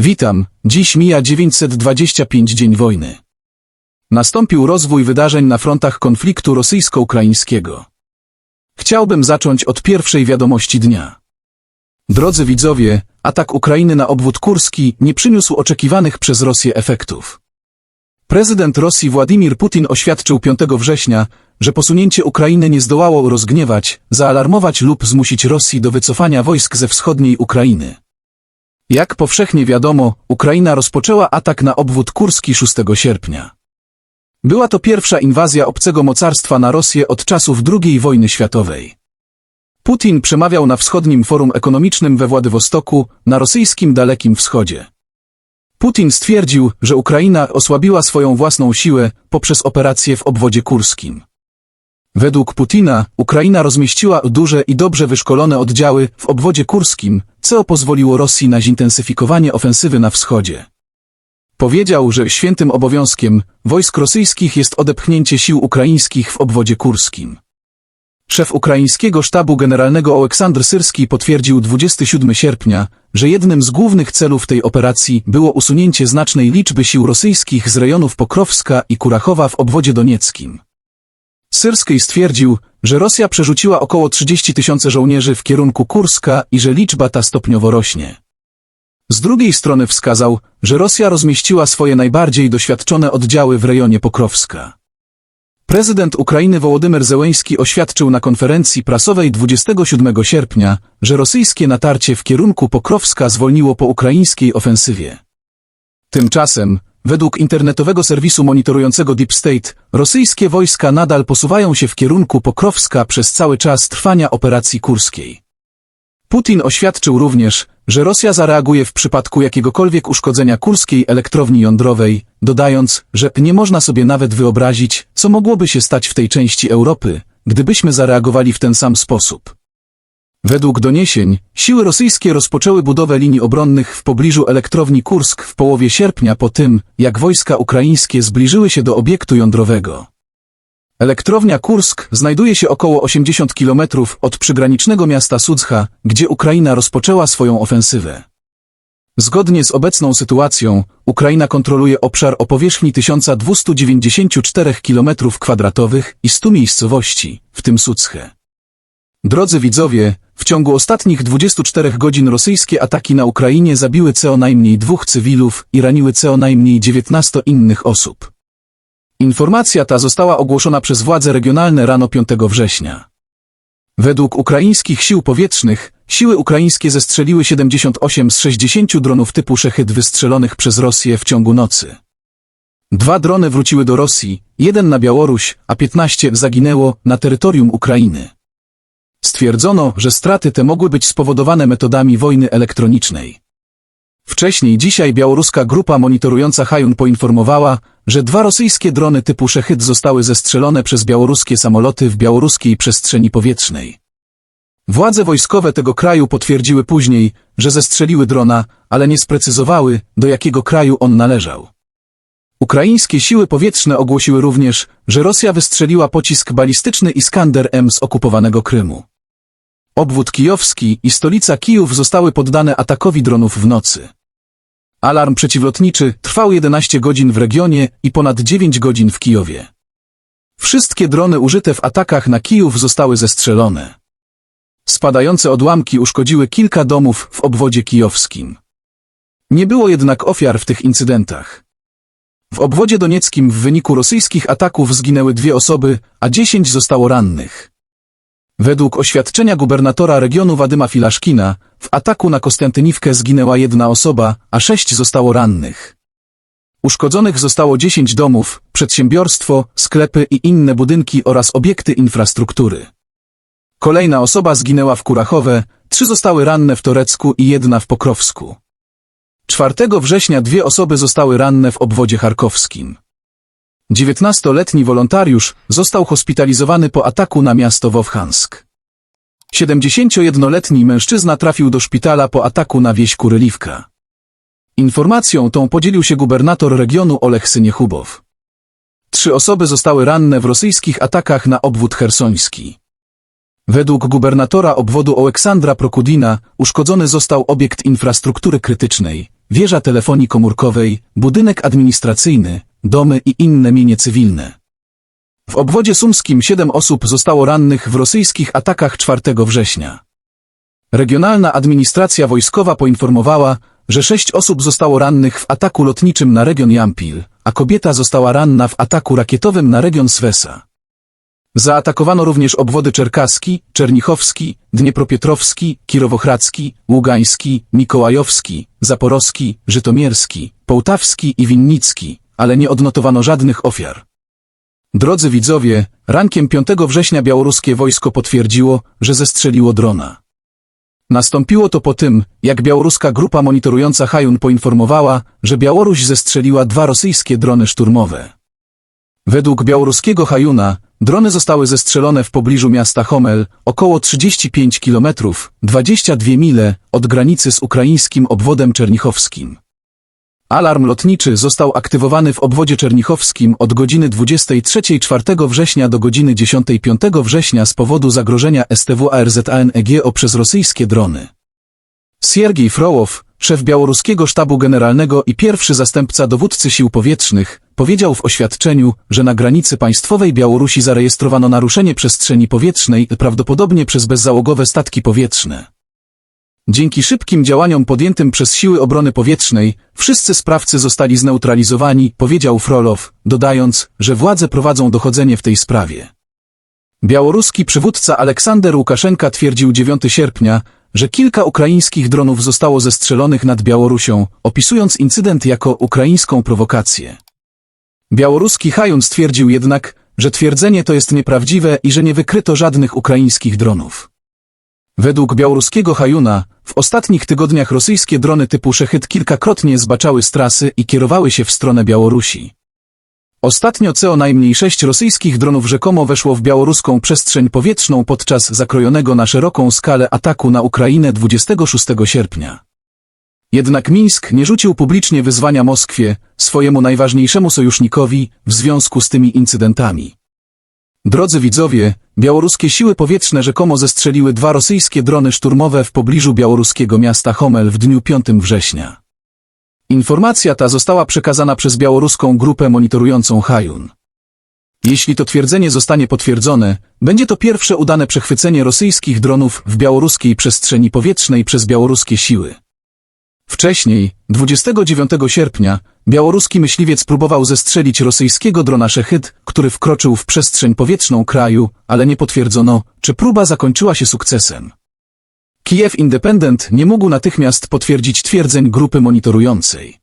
Witam, dziś mija 925 dzień wojny. Nastąpił rozwój wydarzeń na frontach konfliktu rosyjsko-ukraińskiego. Chciałbym zacząć od pierwszej wiadomości dnia. Drodzy widzowie, atak Ukrainy na obwód kurski nie przyniósł oczekiwanych przez Rosję efektów. Prezydent Rosji Władimir Putin oświadczył 5 września, że posunięcie Ukrainy nie zdołało rozgniewać, zaalarmować lub zmusić Rosji do wycofania wojsk ze wschodniej Ukrainy. Jak powszechnie wiadomo, Ukraina rozpoczęła atak na obwód kurski 6 sierpnia. Była to pierwsza inwazja obcego mocarstwa na Rosję od czasów II wojny światowej. Putin przemawiał na wschodnim forum ekonomicznym we Władywostoku, na rosyjskim Dalekim Wschodzie. Putin stwierdził, że Ukraina osłabiła swoją własną siłę poprzez operacje w obwodzie kurskim. Według Putina Ukraina rozmieściła duże i dobrze wyszkolone oddziały w obwodzie kurskim, co pozwoliło Rosji na zintensyfikowanie ofensywy na wschodzie. Powiedział, że świętym obowiązkiem wojsk rosyjskich jest odepchnięcie sił ukraińskich w obwodzie kurskim. Szef ukraińskiego sztabu generalnego Oleksandr Syrski potwierdził 27 sierpnia, że jednym z głównych celów tej operacji było usunięcie znacznej liczby sił rosyjskich z rejonów Pokrowska i Kurachowa w obwodzie donieckim. Syrskiej stwierdził, że Rosja przerzuciła około 30 tysięcy żołnierzy w kierunku Kurska i że liczba ta stopniowo rośnie. Z drugiej strony wskazał, że Rosja rozmieściła swoje najbardziej doświadczone oddziały w rejonie Pokrowska. Prezydent Ukrainy Wołodymyr Zełeński oświadczył na konferencji prasowej 27 sierpnia, że rosyjskie natarcie w kierunku Pokrowska zwolniło po ukraińskiej ofensywie. Tymczasem, według internetowego serwisu monitorującego Deep State, rosyjskie wojska nadal posuwają się w kierunku Pokrowska przez cały czas trwania operacji kurskiej. Putin oświadczył również, że Rosja zareaguje w przypadku jakiegokolwiek uszkodzenia kurskiej elektrowni jądrowej, dodając, że nie można sobie nawet wyobrazić, co mogłoby się stać w tej części Europy, gdybyśmy zareagowali w ten sam sposób. Według doniesień, siły rosyjskie rozpoczęły budowę linii obronnych w pobliżu elektrowni Kursk w połowie sierpnia po tym, jak wojska ukraińskie zbliżyły się do obiektu jądrowego. Elektrownia Kursk znajduje się około 80 km od przygranicznego miasta Sudzha, gdzie Ukraina rozpoczęła swoją ofensywę. Zgodnie z obecną sytuacją, Ukraina kontroluje obszar o powierzchni 1294 km2 i 100 miejscowości, w tym Sudzche. Drodzy widzowie, w ciągu ostatnich 24 godzin rosyjskie ataki na Ukrainie zabiły co najmniej dwóch cywilów i raniły co najmniej 19 innych osób. Informacja ta została ogłoszona przez władze regionalne rano 5 września. Według ukraińskich sił powietrznych, siły ukraińskie zestrzeliły 78 z 60 dronów typu Szechyt wystrzelonych przez Rosję w ciągu nocy. Dwa drony wróciły do Rosji, jeden na Białoruś, a 15 zaginęło na terytorium Ukrainy. Stwierdzono, że straty te mogły być spowodowane metodami wojny elektronicznej. Wcześniej dzisiaj białoruska grupa monitorująca Hajun poinformowała, że dwa rosyjskie drony typu Szechyt zostały zestrzelone przez białoruskie samoloty w białoruskiej przestrzeni powietrznej. Władze wojskowe tego kraju potwierdziły później, że zestrzeliły drona, ale nie sprecyzowały, do jakiego kraju on należał. Ukraińskie siły powietrzne ogłosiły również, że Rosja wystrzeliła pocisk balistyczny Iskander M z okupowanego Krymu. Obwód kijowski i stolica Kijów zostały poddane atakowi dronów w nocy. Alarm przeciwlotniczy trwał 11 godzin w regionie i ponad 9 godzin w Kijowie. Wszystkie drony użyte w atakach na Kijów zostały zestrzelone. Spadające odłamki uszkodziły kilka domów w obwodzie kijowskim. Nie było jednak ofiar w tych incydentach. W obwodzie donieckim w wyniku rosyjskich ataków zginęły dwie osoby, a dziesięć zostało rannych. Według oświadczenia gubernatora regionu Wadyma Filaszkina, w ataku na Kostiantyniwkę zginęła jedna osoba, a sześć zostało rannych. Uszkodzonych zostało dziesięć domów, przedsiębiorstwo, sklepy i inne budynki oraz obiekty infrastruktury. Kolejna osoba zginęła w Kurachowe, trzy zostały ranne w Torecku i jedna w Pokrowsku. 4 września dwie osoby zostały ranne w obwodzie charkowskim. 19-letni wolontariusz został hospitalizowany po ataku na miasto Wowchansk. 71-letni mężczyzna trafił do szpitala po ataku na wieś Kuryliwka. Informacją tą podzielił się gubernator regionu Olech Syniechubow. Trzy osoby zostały ranne w rosyjskich atakach na obwód hersoński. Według gubernatora obwodu Aleksandra Prokudina uszkodzony został obiekt infrastruktury krytycznej, wieża telefonii komórkowej, budynek administracyjny, domy i inne mienie cywilne. W obwodzie sumskim siedem osób zostało rannych w rosyjskich atakach 4 września. Regionalna administracja wojskowa poinformowała, że sześć osób zostało rannych w ataku lotniczym na region Jampil, a kobieta została ranna w ataku rakietowym na region Swesa. Zaatakowano również obwody czerkaski, czernichowski, dniepropietrowski, kirowohradzki, ługański, mikołajowski, zaporowski, żytomierski, połtawski i winnicki, ale nie odnotowano żadnych ofiar. Drodzy widzowie, rankiem 5 września białoruskie wojsko potwierdziło, że zestrzeliło drona. Nastąpiło to po tym, jak białoruska grupa monitorująca Hajun poinformowała, że Białoruś zestrzeliła dwa rosyjskie drony szturmowe. Według białoruskiego Hajuna, drony zostały zestrzelone w pobliżu miasta Homel, około 35 km, 22 mile, od granicy z ukraińskim obwodem czernichowskim. Alarm lotniczy został aktywowany w obwodzie czernichowskim od godziny 23 4 września do godziny 10 5 września z powodu zagrożenia STW ARZANEGO przez rosyjskie drony. Siergiej Frołow, szef białoruskiego sztabu generalnego i pierwszy zastępca dowódcy sił powietrznych, powiedział w oświadczeniu, że na granicy państwowej Białorusi zarejestrowano naruszenie przestrzeni powietrznej prawdopodobnie przez bezzałogowe statki powietrzne. Dzięki szybkim działaniom podjętym przez siły obrony powietrznej, wszyscy sprawcy zostali zneutralizowani, powiedział Frolow, dodając, że władze prowadzą dochodzenie w tej sprawie. Białoruski przywódca Aleksander Łukaszenka twierdził 9 sierpnia, że kilka ukraińskich dronów zostało zestrzelonych nad Białorusią, opisując incydent jako ukraińską prowokację. Białoruski Hajun stwierdził jednak, że twierdzenie to jest nieprawdziwe i że nie wykryto żadnych ukraińskich dronów. Według białoruskiego Hajuna, w ostatnich tygodniach rosyjskie drony typu Szechyt kilkakrotnie zbaczały z trasy i kierowały się w stronę Białorusi. Ostatnio co najmniej sześć rosyjskich dronów rzekomo weszło w białoruską przestrzeń powietrzną podczas zakrojonego na szeroką skalę ataku na Ukrainę 26 sierpnia. Jednak Mińsk nie rzucił publicznie wyzwania Moskwie, swojemu najważniejszemu sojusznikowi, w związku z tymi incydentami. Drodzy widzowie, białoruskie siły powietrzne rzekomo zestrzeliły dwa rosyjskie drony szturmowe w pobliżu białoruskiego miasta Homel w dniu 5 września. Informacja ta została przekazana przez białoruską grupę monitorującą Hajun. Jeśli to twierdzenie zostanie potwierdzone, będzie to pierwsze udane przechwycenie rosyjskich dronów w białoruskiej przestrzeni powietrznej przez białoruskie siły. Wcześniej, 29 sierpnia, białoruski myśliwiec próbował zestrzelić rosyjskiego drona Szechyt, który wkroczył w przestrzeń powietrzną kraju, ale nie potwierdzono, czy próba zakończyła się sukcesem. Kiev Independent nie mógł natychmiast potwierdzić twierdzeń grupy monitorującej.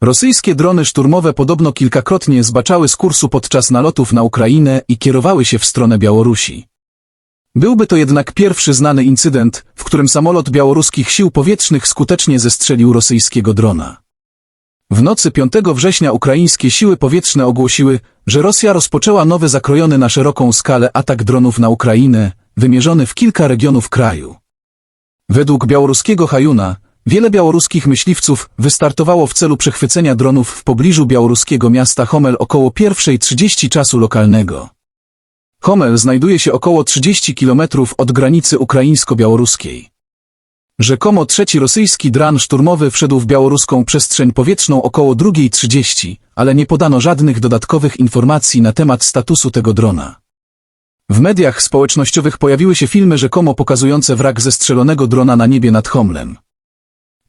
Rosyjskie drony szturmowe podobno kilkakrotnie zbaczały z kursu podczas nalotów na Ukrainę i kierowały się w stronę Białorusi. Byłby to jednak pierwszy znany incydent, którym samolot białoruskich sił powietrznych skutecznie zestrzelił rosyjskiego drona. W nocy 5 września ukraińskie siły powietrzne ogłosiły, że Rosja rozpoczęła nowy zakrojony na szeroką skalę atak dronów na Ukrainę, wymierzony w kilka regionów kraju. Według białoruskiego Hajuna, wiele białoruskich myśliwców wystartowało w celu przechwycenia dronów w pobliżu białoruskiego miasta Homel około 1.30 czasu lokalnego. Homel znajduje się około 30 km od granicy ukraińsko-białoruskiej. Rzekomo trzeci rosyjski dran szturmowy wszedł w białoruską przestrzeń powietrzną około 2.30, ale nie podano żadnych dodatkowych informacji na temat statusu tego drona. W mediach społecznościowych pojawiły się filmy rzekomo pokazujące wrak zestrzelonego drona na niebie nad Homlem.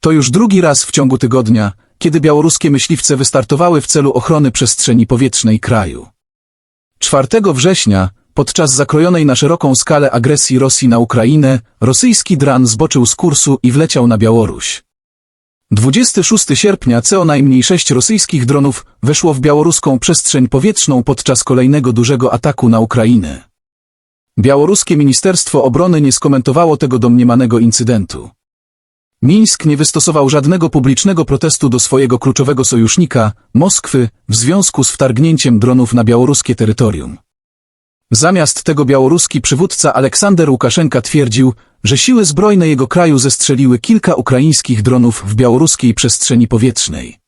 To już drugi raz w ciągu tygodnia, kiedy białoruskie myśliwce wystartowały w celu ochrony przestrzeni powietrznej kraju. 4 września, podczas zakrojonej na szeroką skalę agresji Rosji na Ukrainę, rosyjski dran zboczył z kursu i wleciał na Białoruś. 26 sierpnia co najmniej sześć rosyjskich dronów weszło w białoruską przestrzeń powietrzną podczas kolejnego dużego ataku na Ukrainę. Białoruskie Ministerstwo Obrony nie skomentowało tego domniemanego incydentu. Mińsk nie wystosował żadnego publicznego protestu do swojego kluczowego sojusznika, Moskwy, w związku z wtargnięciem dronów na białoruskie terytorium. Zamiast tego białoruski przywódca Aleksander Łukaszenka twierdził, że siły zbrojne jego kraju zestrzeliły kilka ukraińskich dronów w białoruskiej przestrzeni powietrznej.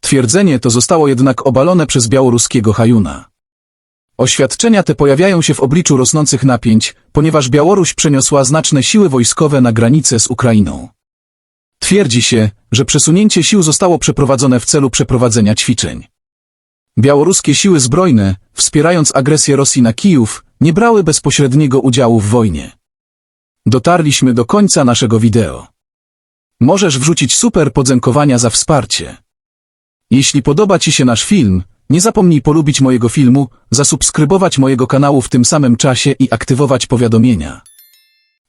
Twierdzenie to zostało jednak obalone przez białoruskiego Hajuna. Oświadczenia te pojawiają się w obliczu rosnących napięć, ponieważ Białoruś przeniosła znaczne siły wojskowe na granicę z Ukrainą. Twierdzi się, że przesunięcie sił zostało przeprowadzone w celu przeprowadzenia ćwiczeń. Białoruskie siły zbrojne, wspierając agresję Rosji na Kijów, nie brały bezpośredniego udziału w wojnie. Dotarliśmy do końca naszego wideo. Możesz wrzucić super podziękowania za wsparcie. Jeśli podoba Ci się nasz film, nie zapomnij polubić mojego filmu, zasubskrybować mojego kanału w tym samym czasie i aktywować powiadomienia.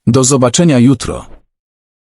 Do zobaczenia jutro.